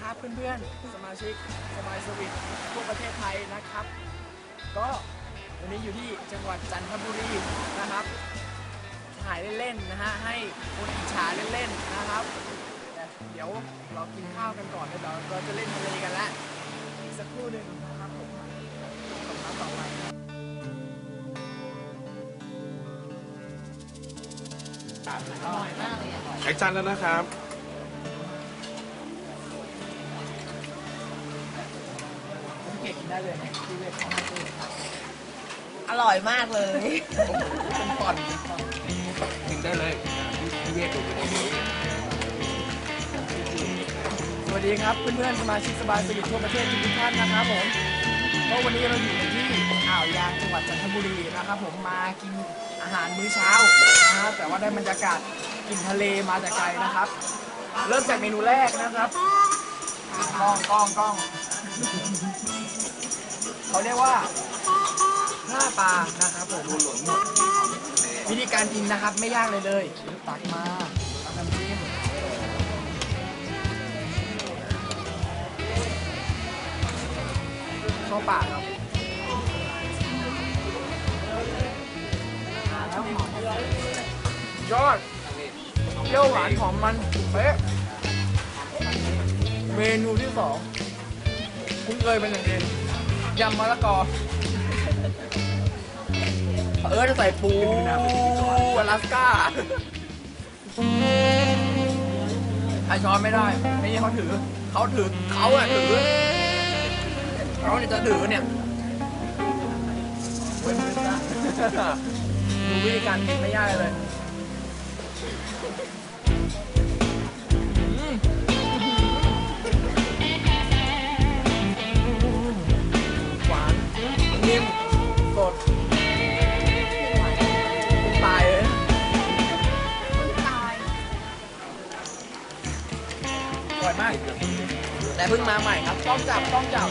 วัสดีครับเพื่อนๆ สมาชิกสบายสวิตทั่วประเทศไทยนะครับ ก็วันนี้อยู่ที่จังหวัดจันทบุรีนะครับ ถ่ายเล่นๆนะฮะให้คนอิจฉาเล่นๆนะครับแต่เดี๋ยวเรากินข้าวกันก่อนเดี๋ยวเราจะเล่นทะเลกันล้วอีกสักครู่หนึ่งนะครับผมสำหรับต่อไปครับแอคชั่นแล้วนะครับ เก็บกินได้เลยนะที่เวทของให้ด้วยครับอร่อยมากเลย เป็นก่อนเป็นก่อนถึงได้เลยพี่เวทดูไปตรงนี้สวัสดีครับเพื่อนๆสมาชิกสบายสวิตทั่วประเทศทุกท่านนะครับผมก็วันนี้เราอยู่กันที่อ่าวยางจังหวัดจันทบุรีนะครับ ผมมากินอาหารมื้อเช้านะครับแต่ว่าได้บรรยากาศกินทะเลมาแต่ไกลนะครับ เริ่มจากเมนูแรกนะครับกล้องกล้องกล้อง เขาเรียกว่าหน้าปลานะครับผมหลนหมดวิธีการกินนะครับไม่ยากเลยเลยตักมาตักน้ำจิ้มเข้าปากครับยอดเปรี้ยวหวานหอมมันเป๊ะเมนูที่สอง คุ้นเคยเป็นอย่างดี ยำมะละกอ เออจะใส่ปูอลาสก้าใครช้อนไม่ได้ ไม่ใช่เขาถือ เขาถือเขาอะถือเขาเนี่ยจะถือเนี่ยเว้นมือซะดูวิธีการกินไม่ยากเลย อร่อยมากแต่เพิ่งมาใหม่ครับต้องจับต้องจับ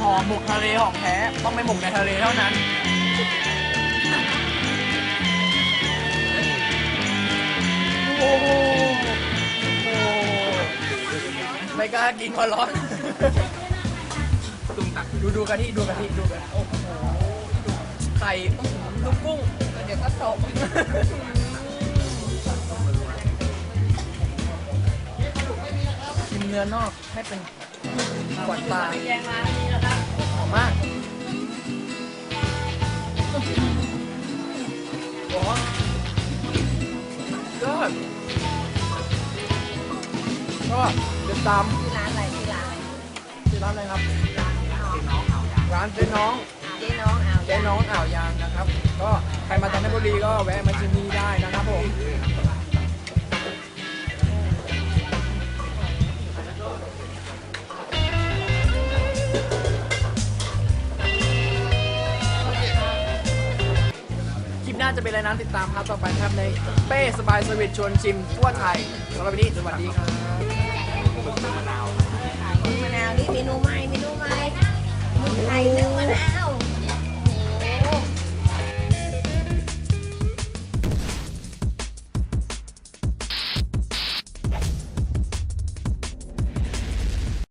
หอมหมกทะเลของแท้ต้องไปหมกในทะเลเท่านั้นโอ้โหโอ้โหไม่กล้ากินเพราะร้อนดูดูกะทิดูกะทิดูกะทิโอ้โหไข่ลูกกุ้งเดี๋ยวก็ตก เนื้อนอกให้เป็นกวาดตาหอมมากร้อนยอดก็ติดตามที่ร้านอะไรที่ร้านอะไรที่ร้านอะไรครับ ร้านเจ๊น้องเจ๊น้องเอาเจ๊น้องอ่าวยางนะครับ ก็ใครมาจันทบุรีก็แวะมาชิมที่นี่ได้นะครับผมาจะเป็นอะไรนั้นติดตามครับต่อไปครับในเป้สบายสวิตชวนชิมทั่วไทยสำหรับวันนี้สวัสดีครับมะนาวนี่เมนูใหม่เมนูใหม่ไทยนึ่งมะนาว